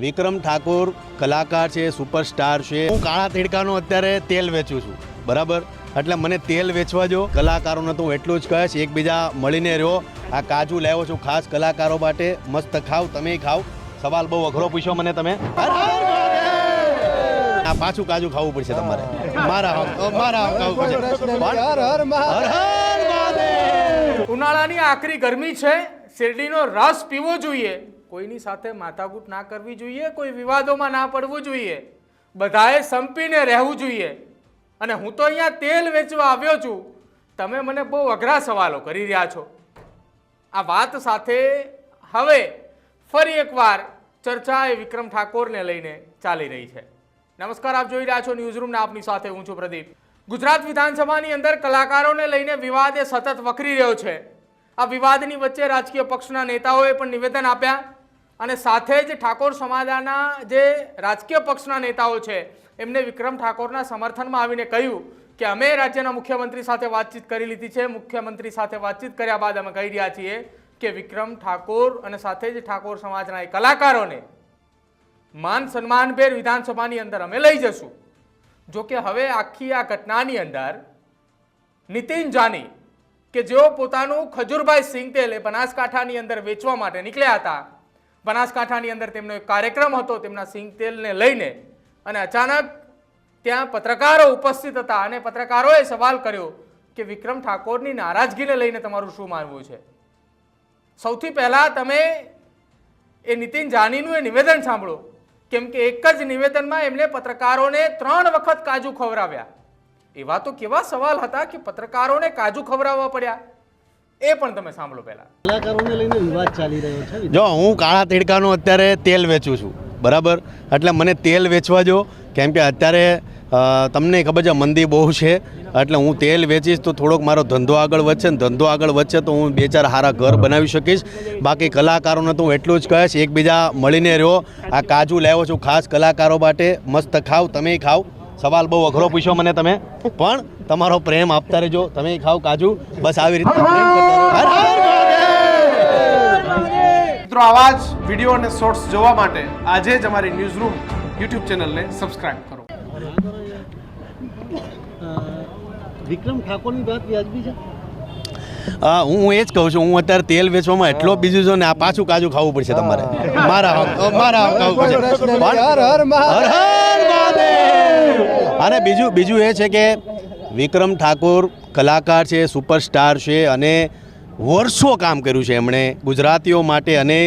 વિક્રમ ઠાકોર કલાકાર છે સુપરસ્ટાર છે. હું કાળા તીડકાનો અત્યારે તેલ વેચું છું. બરાબર? એટલે મને તેલ વેચવા જો કલાકારોને તો હું એટલું જ કહીશ એકબીજા મળીને રહ્યો આ કાજુ લાવ્યો છું ખાસ કલાકારો માટે. મસ્ત ખાવ તમે ખાવ. સવાલ બહુ અઘરો પૂછ્યો મને તમે! આ પાછું કાજુ ખાવું પડશે તમારે. મારા મારા ખાવું પડશે. પણ હર હર ઉનાળાની આખરી ગરમી છે શેરડીનો રસ પીવો જોઈએ. કોઈની સાથે માથાકૂટ ના કરવી જોઈએ, કોઈ વિવાદોમાં ના પડવું જોઈએ. બધાએ સંપીને રહેવું જોઈએ. અને હું તો અહીંયા તેલ વેચવા આવ્યો છું. તમે મને બહુ અઘરા સવાલો કરી રહ્યા છો. આ વાત સાથે હવે ફરી એકવાર ચર્ચા એ વિક્રમ ઠાકોરને લઈને ચાલી રહી છે. નમસ્કાર, આપ જોઈ રહ્યા છો ન્યૂઝરૂમના આપની સાથે હું છું પ્રદીપ. ગુજરાત વિધાનસભાની અંદર કલાકારોને લઈને વિવાદ એ સતત વકરી રહ્યો છે. આ વિવાદની વચ્ચે રાજકીય પક્ષના નેતાઓએ પણ નિવેદન આપ્યા. અને સાથે જ ઠાકોર સમાજના જે રાજકીય પક્ષના નેતાઓ છે, એમને વિક્રમ ઠાકોરના સમર્થનમાં આવીને કહ્યું કે અમે રાજ્યના મુખ્યમંત્રી સાથે વાતચીત કરી લીધી છે. મુખ્યમંત્રી સાથે વાતચીત કર્યા બાદ અમે કહી રહ્યા છીએ કે વિક્રમ ઠાકોર અને સાથે જ ઠાકોર સમાજના એ કલાકારોને માન સન્માનભેર વિધાનસભાની અંદર અમે લઈ જશું. જો કે હવે આખી આ ઘટનાની અંદર નીતિન જાની કે જેઓ પોતાનું ખજૂરભાઈ સિંગતેલે બનાસકાંઠાની અંદર વેચવા માટે નીકળ્યા હતા બનાસકાંઠાની અંદર તેમનો એક કાર્યક્રમ હતો, તેમના સિંગતેલને લઈને. અને અચાનક ત્યાં પત્રકારો ઉપસ્થિત હતા અને પત્રકારોએ સવાલ કર્યો કે, વિક્રમ ઠાકોરની નારાજગીને લઈને તમારું શું માનવું છે? સૌથી પહેલાં તમે એ નીતિન જાનીનું એ નિવેદન સાંભળો. કેમ કે એક જ નિવેદનમાં એમણે પત્રકારોને ત્રણ વખત કાજુ ખવડાવ્યા. એવા તો કેવા સવાલ હતા કે, પત્રકારોને કાજુ ખવડાવવા પડ્યા. એ પણ તમે સાંભળો પહેલા. કલાકારોને લઈને વિવાદ ચાલી રહ્યો છે જો હું કાળા તીડકાનો અત્યારે તેલ વેચું છું બરાબર? એટલે મને તેલ વેચવા જો કેમ કે અત્યારે તમને ખબર છે મંદી બહુ છે એટલે હું તેલ વેચીશ તો થોડોક મારો ધંધો આગળ વધશે ને ધંધો આગળ વધશે તો હું બે ચાર સારા ઘર બનાવી શકીશ. બાકી કલાકારોને તો હું એટલું જ કહીશ એકબીજા મળીને રહ્યો આ કાજુ લાવ્યો છું ખાસ કલાકારો માટે. મસ્ત ખાવ તમે ખાવ. સવાલ બહુ અઘરો પૂછ્યો મને તમે. પણ તમારો પ્રેમ આપતા રહેજો. તમે ખાવ કાજુ. બસ આવી રીતે પ્રેમ! મિત્રો આવા જ વીડિયો અને શોર્ટ્સ જોવા માટે આજે જ અમારી ન્યૂઝ રૂમ યુટ્યુબ ચેનલને સબસ્ક્રાઇબ કરો. વિક્રમ ઠાકોરની વાત વ્યાજબી છે? હા હું એ જ કહું છું હું અત્યારે તેલ વેચવામાં એટલો બીજું છું ને આ પાછું કાજુ ખાવું પડશે તમારે. મારા મારા ખાવું પડશે. હર હર! અને બીજું બીજું એ છે કે વિક્રમ ઠાકોર કલાકાર છે સુપરસ્ટાર છે અને વર્ષો કામ કર્યું છે એમણે ગુજરાતીઓ માટે અને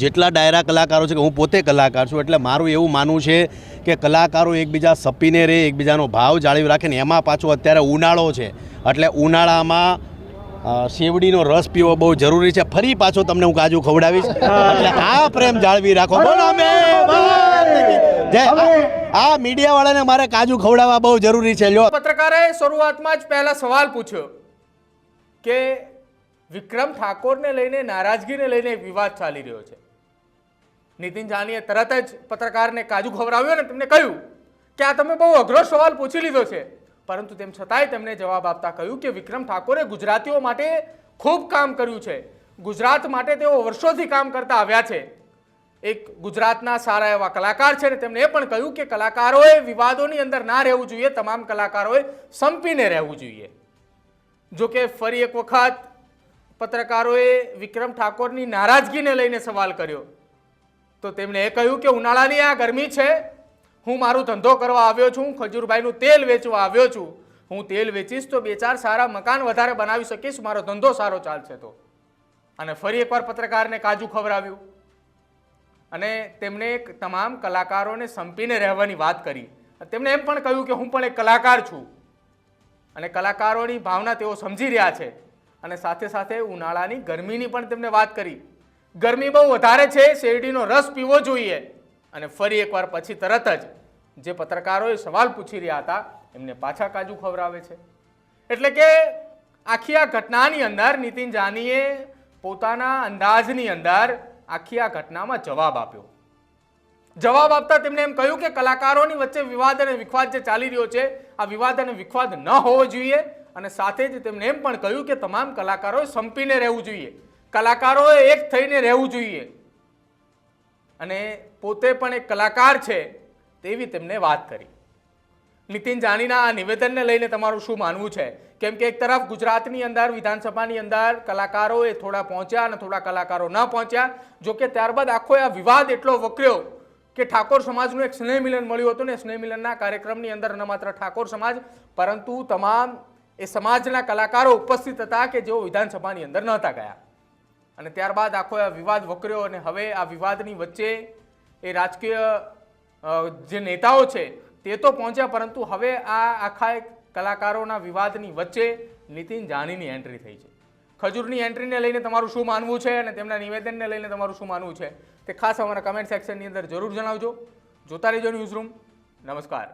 જેટલા ડાયરા કલાકારો છે કે હું પોતે કલાકાર છું એટલે મારું એવું માનવું છે કે કલાકારો એકબીજા સપીને રહે એકબીજાનો ભાવ જાળવી રાખે ને એમાં પાછો અત્યારે ઉનાળો છે. એટલે ઉનાળામાં શેવડીનો રસ પીવો બહુ જરૂરી છે. ફરી પાછો તમને હું કાજુ ખવડાવીશ. એટલે આ પ્રેમ જાળવી રાખો. આ મીડિયા વાળાને મારે કાજુ ખવડાવવા બહુ જરૂરી છે લ્યો. પત્રકારે શરૂઆતમાં જ પહેલા સવાલ પૂછ્યો કે વિક્રમ ઠાકોરને લઈને નારાજગીને લઈને વિવાદ ચાલી રહ્યો છે. નીતિન જાનીએ તરત જ પત્રકારને કાજુ ખવડાવ્યો ને તેમને કહ્યું કે આ તમે બહુ અઘરો સવાલ પૂછી લીધો છે. પરંતુ તેમ છતાંય તેમને જવાબ આપતા કહ્યું કે વિક્રમ ઠાકોરે ગુજરાતીઓ માટે ખૂબ કામ કર્યું છે. ગુજરાત માટે તેઓ વર્ષોથી કામ કરતા આવ્યા છે. એક ગુજરાતના સારા એવા કલાકાર છે ને તેમણે એ પણ કહ્યું કે કલાકારોએ વિવાદોની અંદર ના રહેવું જોઈએ, તમામ કલાકારોએ સંપીને રહેવું જોઈએ. જો કે ફરી એક વખત પત્રકારોએ વિક્રમ ઠાકોરની નારાજગીને લઈને સવાલ કર્યો. તો તેમણે એ કહ્યું કે, ઉનાળાની આ ગરમી છે, હું મારું ધંધો કરવા આવ્યો છું, ખજૂરભાઈનું તેલ વેચવા આવ્યો છું. હું તેલ વેચીશ તો બે ચાર સારા મકાન વધારે બનાવી શકીશ, મારો ધંધો સારો ચાલશે તો. અને ફરી એકવાર પત્રકારને કાજુ ખવડાવ્યું. અને તેમણે એક તમામ કલાકારોને સંપીને રહેવાની વાત કરી. તેમણે એમ પણ કહ્યું કે હું પણ એક કલાકાર છું. અને કલાકારોની ભાવના તેઓ સમજી રહ્યા છે. અને સાથે સાથે ઉનાળાની ગરમીની પણ તેમણે વાત કરી. ગરમી બહુ વધારે છે, શેરડીનો રસ પીવો જોઈએ. અને ફરી એકવાર પછી તરત જ જે પત્રકારોએ સવાલ પૂછી રહ્યા હતા, એમને પાછા કાજુ ખવડાવે છે. એટલે કે આખી આ ઘટનાની અંદર નીતિન જાનીએ પોતાના અંદાજની અંદર આખી આ ઘટનામાં જવાબ આપ્યો. જવાબ આપતા તેમણે એમ કહ્યું કે કલાકારોની વચ્ચે વિવાદ અને વિખવાદ જે ચાલી રહ્યો છે, આ વિવાદ અને વિખવાદ ન હોવો જોઈએ અને સાથે જ તેમણે એમ પણ કહ્યું કે તમામ કલાકારોએ સંપીને રહેવું જોઈએ. કલાકારોએ એક થઈને રહેવું જોઈએ. અને પોતે પણ એક કલાકાર છે તેવી તેમણે વાત કરી. નીતિન જાણીના આ નિવેદનને લઈને તમારું શું માનવું છે? કેમ કે એક તરફ ગુજરાતની અંદર, વિધાનસભાની અંદર કલાકારો એ થોડા પહોંચ્યા અને થોડા કલાકારો ન પહોંચ્યા. જોકે ત્યારબાદ આખો આ વિવાદ એટલો વકર્યો કે ઠાકોર સમાજનું એક સ્નેહ મિલન મળ્યું હતું ને સ્નેહ મિલનના કાર્યક્રમની અંદર ન માત્ર ઠાકોર સમાજ, પરંતુ તમામ એ સમાજના કલાકારો ઉપસ્થિત હતા કે જેઓ વિધાનસભાની અંદર નહોતા ગયા. અને ત્યારબાદ આખો આ વિવાદ વકર્યો અને હવે આ વિવાદની વચ્ચે એ રાજકીય જે નેતાઓ છે તે તો પહોંચ્યા, પરંતુ હવે આ આખા એક કલાકારોના વિવાદની વચ્ચે નીતિન જાનીની એન્ટ્રી થઈ છે. ખજૂરની એન્ટ્રીને લઈને તમારું શું માનવું છે અને તેમના નિવેદનને લઈને તમારું શું માનવું છે તે ખાસ અમારા કમેન્ટ સેક્શનની અંદર જરૂર જણાવજો. જોતા રહેજો ન્યૂઝ રૂમ નમસ્કાર.